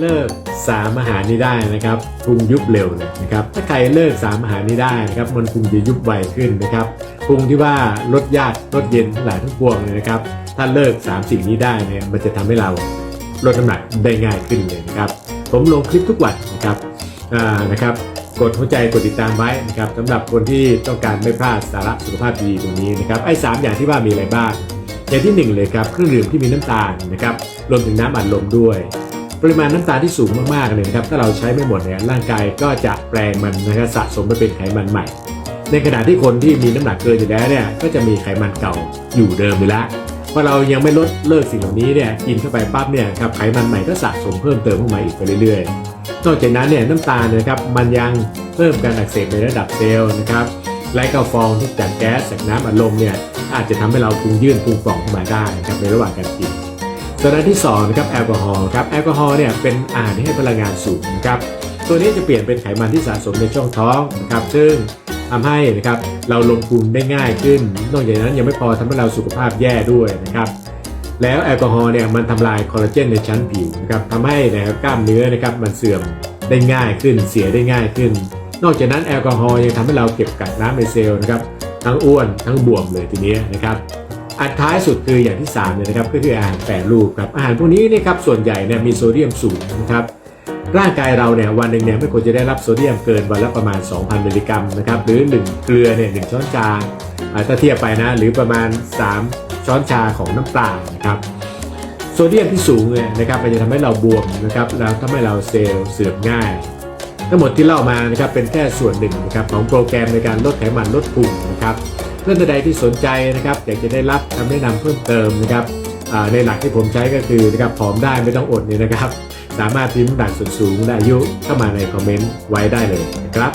เลิกสามอาหารนี้ได้นะครับพุงยุบเร็วเลยนะครับถ้าใครเลิกสามอาหารนี้ได้นะครับมันพุงจะยุบไวขึ้นนะครับพุงที่ว่าลดยากลดเย็นหลายทั้งปวงเลยนะครับถ้าเลิก3สิ่งนี้ได้เนี่ยมันจะทำให้เราลดน้ำหนักได้ง่ายขึ้นเลยนะครับ ผมลงคลิปทุกวันนะครับอ่านะครับกดหัวใจกดติดตามไว้นะครับสำหรับคนที่ต้องการไม่พลาดสาระสุขภาพดีตรงนี้นะครับไอ้สามอย่างที่ว่ามีอะไรบ้างอย่างที่หนึ่งเลยครับเครื่องดื่มที่มีน้ำตาลนะครับรวมถึงน้ำอัดลมด้วย ริมาณน้ำตาลที่สูงมากๆเลยนะครับถ้าเราใช้ไม่หมดเนี่ยร่างกายก็จะแปลงมันนะครับสะสมไปเป็นไขมันใหม่ ในขณะที่คนที่มีน้ำหนักเกินอยู่แล้วเนี่ยก็จะมีไขมันเก่าอยู่เดิมอยู่แล้วพอเรายังไม่ลดเลิกสิ่งเหล่านี้เนี่ยกินเข้าไปปั๊บเนี่ยครับไขมันใหม่ก็สะสมเพิ่มเติมเข้ามาอีกไปเรื่อยๆ นอกจากนั้นเนี่ยน้ำตาลนะครับมันยังเพิ่มการอักเสบในระดับเซลล์นะครับไลกาฟองที่จากแก๊สจากน้ำอัดลมเนี่ยอาจจะทำให้เราพุงยื่นพุงป่องขึ้นมาได้ครับในระหว่างการกิน ส่วนอันที่2นะครับแอลกอฮอล์ครับแอลกอฮอล์เนี่ยเป็นอาหารที่ให้พลังงานสูงนะครับตัวนี้จะเปลี่ยนเป็นไขมันที่สะสมในช่องท้องนะครับซึ่งทำให้นะครับเราลงพุงได้ง่ายขึ้น นอกจากนั้นยังไม่พอทำให้เราสุขภาพแย่ด้วยนะครับแล้วแอลกอฮอล์เนี่ยมันทำลายคอลลาเจนในชั้นผิวนะครับทำให้นะครับกล้ามเนื้อนะครับมันเสื่อมได้ง่ายขึ้นเสียได้ง่ายขึ้น นอกจากนั้นแอลกอฮอล์ยังทำให้เราเก็บกักน้ำในเซลล์นะครับทั้งอ้วนทั้งบวมเลยทีนี้นะครับ อันท้ายสุดคืออย่างที่3เนี่ยนะครับก็คืออาหารแปรรูปครับอาหารพวกนี้เนยครับส่วนใหญ่เนี่ยมีโซเดียมสูงนะครับร่างกายเราเนี่ยวันหนึ่งเนี่ยไม่ควรจะได้รับโซเดียมเกินวันละประมาณ 2,000มิลลิกรัมนะครับหรือ 1 เกลือเนี่ยหช้อนชาถ้าเทียบไปนะหรือประมาณ 3 ช้อนชาของน้ำปลานะครับโซเดียมที่สูงเนี่ยนะครับมันจะทำให้เราบวมนะครับแล้วทำให้เราเซลล์เสื่อมง่ายทั้งหมดที่เล่ามานะครับเป็นแค่ส่วนหนึ่งนะครับของโปรแกรมในการลดไขมันลดพุงนะครับ พื่อนใดที่สนใจนะครับอยากจะได้รับคำแนะนำเพิ่มเติมนะครับในหลักที่ผมใช้ก็คือนะครับผอมได้ไม่ต้องอดเนี่ยนะครับ สามารถพิมพ์ด่านส่วนสูงและอายุเข้ามาในคอมเมนต์ไว้ได้เลยนะครับ